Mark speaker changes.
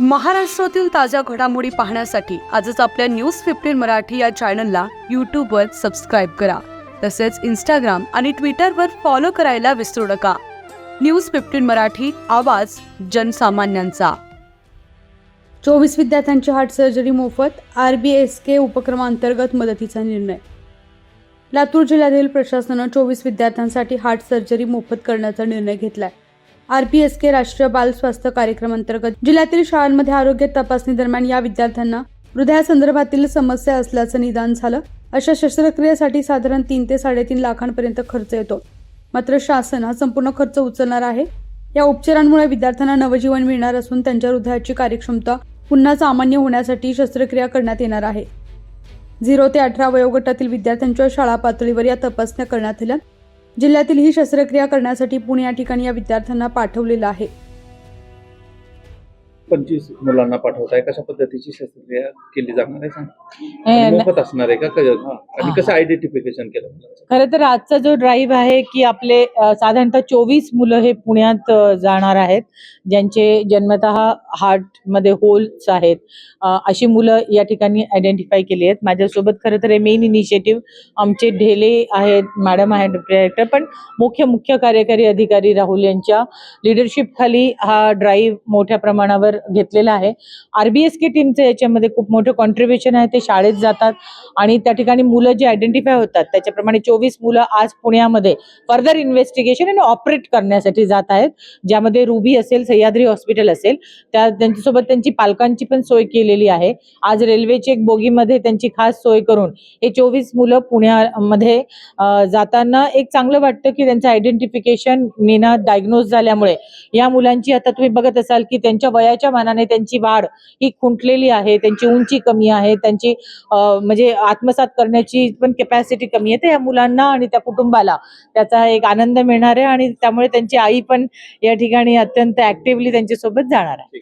Speaker 1: महाराष्ट्रातील ताज्या घडामोडी पाहण्यासाठी आजच आपल्या न्यूज फिफ्टीन मराठी या चॅनलला यूट्यूबवर सबस्क्राईब करा. तसेच इंस्टाग्राम आणि ट्विटरवर फॉलो करायला विसरू नका. न्यूज फिफ्टीन मराठी आवाज जनसामान्यांचा. चोवीस विद्यार्थ्यांची हार्ट सर्जरी मोफत आर बी एस के उपक्रमांतर्गत मदतीचा निर्णय. लातूर जिल्ह्यातील प्रशासनानं चोवीस विद्यार्थ्यांसाठी हार्ट सर्जरी मोफत करण्याचा निर्णय घेतला आहे आरपीएस के राष्ट्रीय बाल स्वास्थ्य कार्यक्रम अंतर्गत जिल्ह्यातील शाळांमध्ये आरोग्य तपासणी दरम्यान या विद्यार्थ्यांना हृदयासंदर्भातील समस्या असल्याचं निदान झालं. अशा शस्त्रक्रियेसाठी साधारण तीन ते साडेतीन लाखांपर्यंत खर्च येतो. मात्र शासन हा संपूर्ण खर्च उचलणार आहे. या उपचारांमुळे विद्यार्थ्यांना नवजीवन मिळणार असून त्यांच्या हृदयाची कार्यक्षमता पुन्हा सामान्य होण्यासाठी शस्त्रक्रिया करण्यात येणार आहे. झिरो ते अठरा वयोगटातील विद्यार्थ्यांच्या शाळा पातळीवर या तपासण्या करण्यात आल्या. जिल्ह्यातील ही शस्त्रक्रिया करण्यासाठी पुणे या ठिकाणी या विद्यार्थ्यांना पाठवलेलं आहे.
Speaker 2: पंचवीस मुलांना पाठवताय. कशा पद्धतीची शस्त्रक्रिया केली जाणार आहे सांग. मोफत असणार आहे का? क-. आणि कसं आयडेंटिफिकेशन केलं?
Speaker 3: खरं तर आजचा जो ड्राईव्ह आहे की आपले साधारणतः चोवीस मुलं हे पुण्यात जाणार आहेत ज्यांचे जन्मत हार्टमध्ये होल्स आहेत. अशी मुलं या ठिकाणी आयडेंटिफाय केली आहेत. माझ्यासोबत खरं तर हे मेन इनिशिएटिव्ह आमचे ढेले आहेत मॅडम आहेत डायरेक्टर पण मुख्य मुख्य कार्यकारी अधिकारी राहुल यांच्या लिडरशिप खाली हा ड्राईव्ह मोठ्या प्रमाणावर घेतलेला आहे. आरबीएस के टीमचं याच्यामध्ये खूप मोठं कॉन्ट्रीब्युशन आहे. ते शाळेत जातात आणि त्या ठिकाणी मुलं जे आयडेंटिफाय होतात त्याच्याप्रमाणे चोवीस मुलं आज पुण्यामध्ये फर्दर इन्व्हेस्टिगेशन आणि ऑपरेट करण्यासाठी जात आहेत. ज्यामध्ये रुबी असेल सह्याद्री हॉस्पिटल असेल त्या त्यांच्यासोबत त्यांची पालकांची पण सोय केलेली आहे. आज रेल्वेची एक बोगीमध्ये त्यांची खास सोय करून हे चोवीस मुलं पुण्यामध्ये जाताना एक चांगलं वाटतं की त्यांचं आयडेंटिफिकेशन मेना डायग्नोज झाल्यामुळे. या मुलांची आता तुम्ही बघत असाल की त्यांच्या वयाच्या मानाने त्यांची वाढ ही खुंटलेली आहे त्यांची उंची कमी आहे त्यांची अ, म्हणजे आत्मसात करण्याची पण कॅपॅसिटी कमी आहे. या मुलांना आणि त्या कुटुंबाला त्याचा एक आनंद मिळणार आहे आणि त्यामुळे त्यांची आई पण या ठिकाणी अत्यंत ऍक्टिव्हली त्यांच्यासोबत जाणार आहे.